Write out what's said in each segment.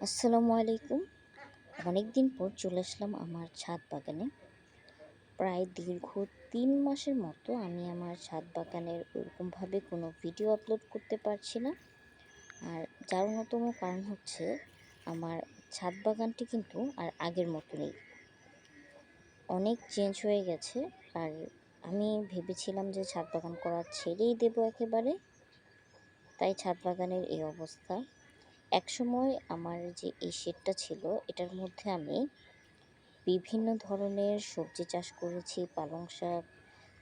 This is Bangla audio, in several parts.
আসসালামু আলাইকুম। অনেক দিন পর চলে আসলাম আমার ছাদ বাগানে। প্রায় দীর্ঘ তিন মাসের মতো আমি আমার ছাদ বাগানের ওরকমভাবে কোনো ভিডিও আপলোড করতে পারছি না। আর যার অন্যতম কারণ হচ্ছে আমার ছাদ বাগানটি কিন্তু আর আগের মতো নেই। অনেক চেঞ্জ হয়ে গেছে আর আমি ভেবেছিলাম যে ছাদ বাগান করা ছেড়েই দেবো একেবারে। তাই ছাদ বাগানের এই অবস্থা। একসময় আমার যে এই শেডটা ছিল, এটার মধ্যে আমি বিভিন্ন ধরনের সবজি চাষ করেছি, পালং শাক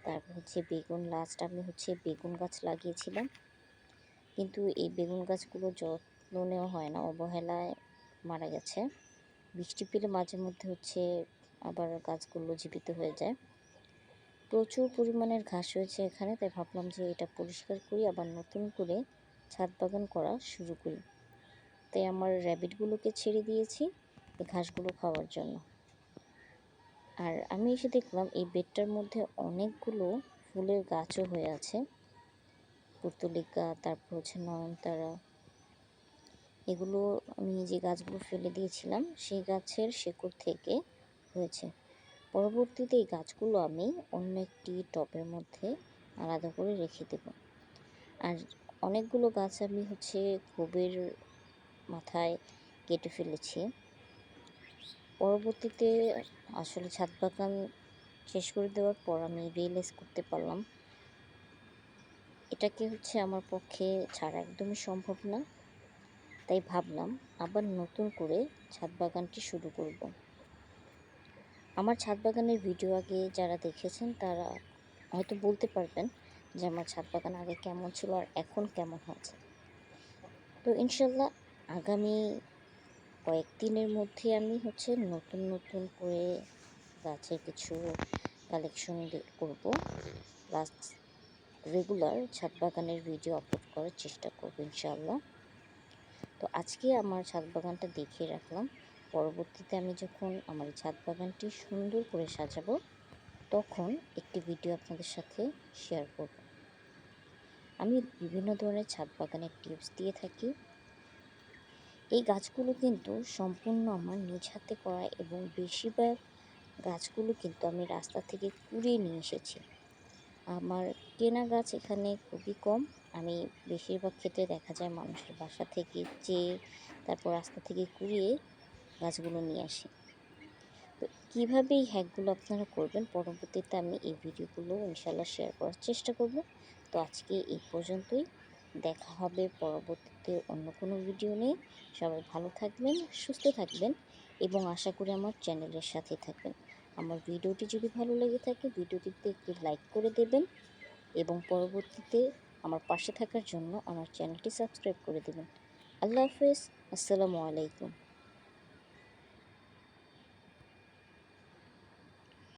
তারপর হচ্ছে বেগুন লাস্ট আমি হচ্ছে বেগুন গাছ লাগিয়েছিলাম। কিন্তু এই বেগুন গাছগুলো যত্ন নেওয়া হয় না, অবহেলায় মারা গেছে। বৃষ্টি পেলে মাঝে মধ্যে হচ্ছে আবার গাছগুলো জীবিত হয়ে যায়। প্রচুর পরিমাণের ঘাস হয়েছে এখানে, তাই ভাবলাম যে এটা পরিষ্কার করি, আবার নতুন করে ছাদ বাগান করা শুরু করি। তাই আমার র্যাবিটগুলোকে ছেড়ে দিয়েছি ঘাসগুলো খাওয়ার জন্য। আর আমি এসে দেখলাম এই বেডটার মধ্যে অনেকগুলো ফুলের গাছও হয়ে আছে। পুর্তলিকা, তারপর হচ্ছে নয়নতারা। এগুলো আমি যে গাছগুলো ফেলে দিয়েছিলাম, সেই গাছের শেকড় থেকে হয়েছে। পরবর্তীতে এই গাছগুলো আমি অন্য একটি টবের মধ্যে আলাদা করে রেখে দেব। আর অনেকগুলো গাছ আমি হচ্ছে গোবের মাথায় কেটে ফেলেছি। পরবর্তীতে আসলে ছাদ বাগান শেষ করে দেওয়ার পর আমি রিয়েলাইজ করতে পারলাম, এটাকে হচ্ছে আমার পক্ষে ছাড়া একদমই সম্ভব না। তাই ভাবলাম আবার নতুন করে ছাদ বাগানটি শুরু করব। আমার ছাদ বাগানের ভিডিও আগে যারা দেখেছেন তারা হয়তো বলতে পারবেন যে আমার ছাদ বাগান আগে কেমন ছিল আর এখন কেমন হয়েছে। তো ইনশাল্লাহ আগামী কয়েকদিনের মধ্যে আমি হচ্ছে নতুন নতুন করে গাছের কিছু কালেকশন করব। প্লাস রেগুলার ছাদ বাগানের ভিডিও আপলোড করার চেষ্টা করব ইনশাল্লাহ তো আজকে আমার ছাদ বাগানটা দেখিয়ে রাখলাম। পরবর্তীতে আমি যখন আমার ছাদ বাগানটি সুন্দর করে সাজাবো, তখন একটি ভিডিও আপনাদের সাথে শেয়ার করব। আমি বিভিন্ন ধরনের ছাদ বাগানের টিপস দিয়ে থাকি। এই গাছগুলো কিন্তু সম্পূর্ণ আমার নিজ হাতে করা এবং বেশিরভাগ গাছগুলো কিন্তু আমি রাস্তা থেকে কুড়িয়ে নিয়ে এসেছি। আমার কেনা গাছ এখানে খুবই কম। আমি বেশিরভাগ ক্ষেত্রে দেখা যায় মানুষের বাসা থেকে চেয়ে তারপর রাস্তা থেকে কুড়িয়ে গাছগুলো নিয়ে আসি। তো কীভাবে এই হ্যাকগুলো আপনারা করবেন পরবর্তীতে আমি এই ভিডিওগুলো ইনশাল্লাহ শেয়ার করার চেষ্টা করব। তো আজকে এই পর্যন্তই। দেখা হবে পরবর্তীতে অন্য কোনো ভিডিও নিয়ে। সবাই ভালো থাকবেন, সুস্থ থাকবেন এবং আশা করি আমার চ্যানেলের সাথে থাকবেন। আমার ভিডিওটি যদি ভালো লেগে থাকে, ভিডিওটিতে একটি লাইক করে দেবেন এবং পরবর্তীতে আমার পাশে থাকার জন্য আমার চ্যানেলটি সাবস্ক্রাইব করে দেবেন। আল্লাহ হাফেজ, আসসালামু আলাইকুম।